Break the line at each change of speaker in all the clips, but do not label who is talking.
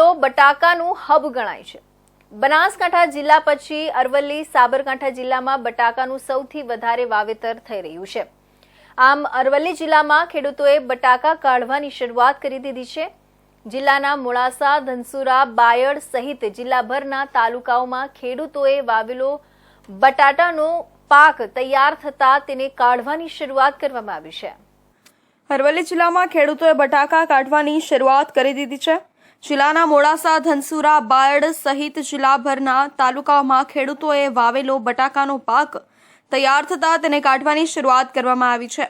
જિલ્લો બટાકાનું હબ ગણાય છે. બનાસકાંઠા જિલ્લા પછી અરવલ્લી, સાબરકાંઠા જિલ્લામાં બટાકાનું સૌથી વધારે વાવેતર થઈ રહ્યું છે. આમ અરવલ્લી જિલ્લામાં ખેડૂતોએ બટાકા કાઢવાની શરૂઆત કરી દીધી છે. જિલ્લાના મોડાસા, ધનસુરા, બાયડ સહિત જિલ્લાભરના તાલુકાઓમાં ખેડૂતોએ વાવેલો બટાટાનો પાક તૈયાર થતા તેને કાઢવાની શરૂઆત કરવામાં આવી છે.
અરવલ્લી જિલ્લામાં ખેડૂતોએ બટાકા કાઢવાની શરૂઆત કરી દીધી છે. જિલ્લાના મોડાસા, ધનસુરા, બાયડ સહિત જિલ્લાભરના તાલુકાઓમાં ખેડૂતોએ વાવેલો બટાકાનો પાક તૈયાર થતાં તેને કાઢવાની શરૂઆત કરવામાં આવી છે.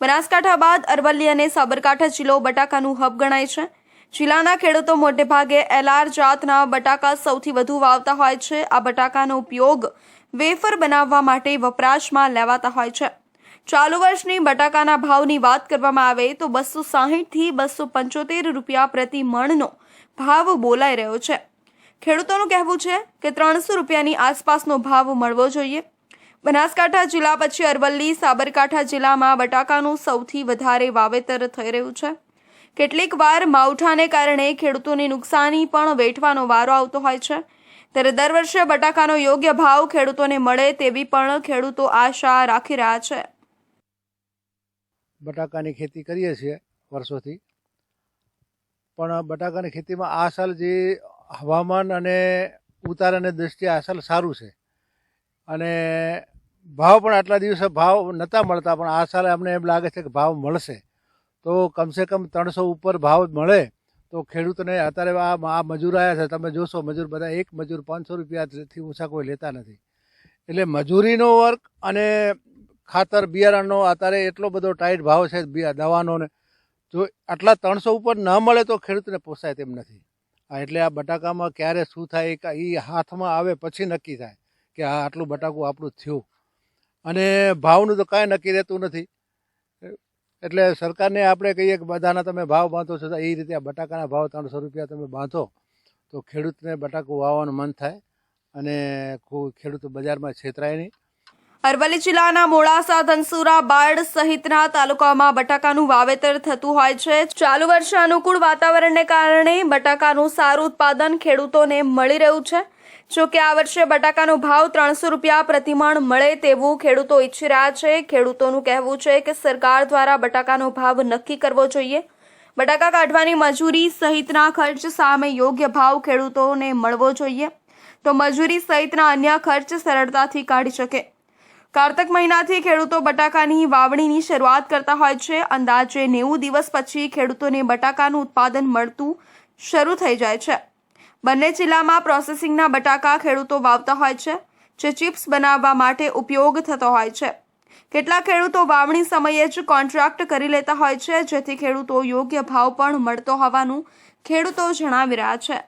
બનાસકાંઠા બાદ અરવલ્લી અને સાબરકાંઠા જિલ્લો બટાકાનું હબ ગણાય છે. જિલ્લાના ખેડૂતો મોટેભાગે એલઆર જાતના બટાકા સૌથી વધુ વાવતા હોય છે. આ બટાકાનો ઉપયોગ વેફર બનાવવા માટે વપરાશમાં લેવાતા હોય છે. ચાલુ વર્ષની બટાકાના ભાવની વાત કરવામાં આવે તો બસો સાહીઠથી બસો પંચોતેર રૂપિયા પ્રતિ મણનો ભાવ બોલાઈ રહ્યો છે. ખેડૂતોનું કહેવું છે કે ત્રણસો રૂપિયાની આસપાસનો ભાવ મળવો જોઈએ. બનાસકાંઠા જિલ્લા પછી અરવલ્લી, સાબરકાંઠા જિલ્લામાં બટાકાનું સૌથી વધારે વાવેતર થઈ રહ્યું છે. કેટલીક વાર માવઠાને કારણે ખેડૂતોને નુકસાની પણ વેઠવાનો વારો આવતો હોય છે. ત્યારે દર વર્ષે બટાકાનો યોગ્ય ભાવ ખેડૂતોને મળે તેવી પણ ખેડૂતો આશા રાખી રહ્યા છે.
બટાકાની ખેતી કરીએ છીએ વર્ષોથી. પણ બટાકાની ખેતીમાં આ સાલ જે હવામાન અને ઉતારાની દૃષ્ટિએ આ સાલ સારું છે. અને ભાવ પણ આટલા દિવસે ભાવ નહોતા મળતા, પણ આ સાલે અમને એમ લાગે છે કે ભાવ મળશે. તો કમસે કમ ત્રણસો ઉપર ભાવ મળે. તો ખેડૂતને અત્યારે આ મજૂર આવ્યા છે, તમે જોશો, મજૂર બધા એક મજૂર પાંચસો રૂપિયાથી ઊંચા કોઈ લેતા નથી. એટલે મજૂરીનો વર્ક અને ખાતર બિયારણનો અત્યારે એટલો બધો ટાઈટ ભાવ છે દવાનો ને જો આટલા ત્રણસો ઉપર ન મળે તો ખેડૂતને પોસાય તેમ નથી. આ એટલે આ બટાકામાં ક્યારે શું થાય એ હાથમાં આવે પછી નક્કી થાય કે આ આટલું બટાકું આપણું થયું. અને ભાવનું તો કાંઈ નક્કી રહેતું નથી. એટલે સરકારને આપણે કહીએ કે બધાના તમે ભાવ બાંધો છો એ રીતે આ બટાકાના ભાવ ત્રણસો રૂપિયા તમે બાંધો, તો ખેડૂતને બટાકું વાવવાનું મન થાય અને ખૂબ ખેડૂત બજારમાં છેતરાય નહીં.
અરવલ્લી જિલ્લાના મોડાસા, ધનસુરા બાળ સહિતના તાલુકામાં બટાકાનું વાવેતર થતું હોય છે. ચાલુ વર્ષે અનુકૂળ વાતાવરણને કારણે બટાકાનું સારું ઉત્પાદન ખેડૂતોને મળી રહ્યું છે. જો કે આ વર્ષે બટાકાનો ભાવ ત્રણસો રૂપિયા પ્રતિમણ મળે તેવું ખેડૂતો ઈચ્છી રહ્યા છે. ખેડૂતોનું કહેવું છે કે સરકાર દ્વારા બટાકાનો ભાવ નક્કી કરવો જોઈએ. બટાકા કાઢવાની મજૂરી સહિતના ખર્ચ સામે યોગ્ય ભાવ ખેડૂતોને મળવો જોઈએ. તો મજૂરી સહિતના અન્ય ખર્ચ સરળતાથી કાઢી શકે. કાર્તક મહિનાથી ખેડૂતો બટાકાની વાવણીની શરૂઆત કરતા હોય છે. અંદાજે નેવું દિવસ પછી ખેડૂતોને બટાકાનું ઉત્પાદન મળતું શરૂ થઈ જાય છે. બંને જિલ્લામાં પ્રોસેસિંગના બટાકા ખેડૂતો વાવતા હોય છે, જે ચિપ્સ બનાવવા માટે ઉપયોગ થતો હોય છે. કેટલાક ખેડૂતો વાવણી સમયે જ કોન્ટ્રાક્ટ કરી લેતા હોય છે, જેથી ખેડૂતો યોગ્ય ભાવ પણ મળતો હોવાનું ખેડૂતો જણાવી રહ્યા છે.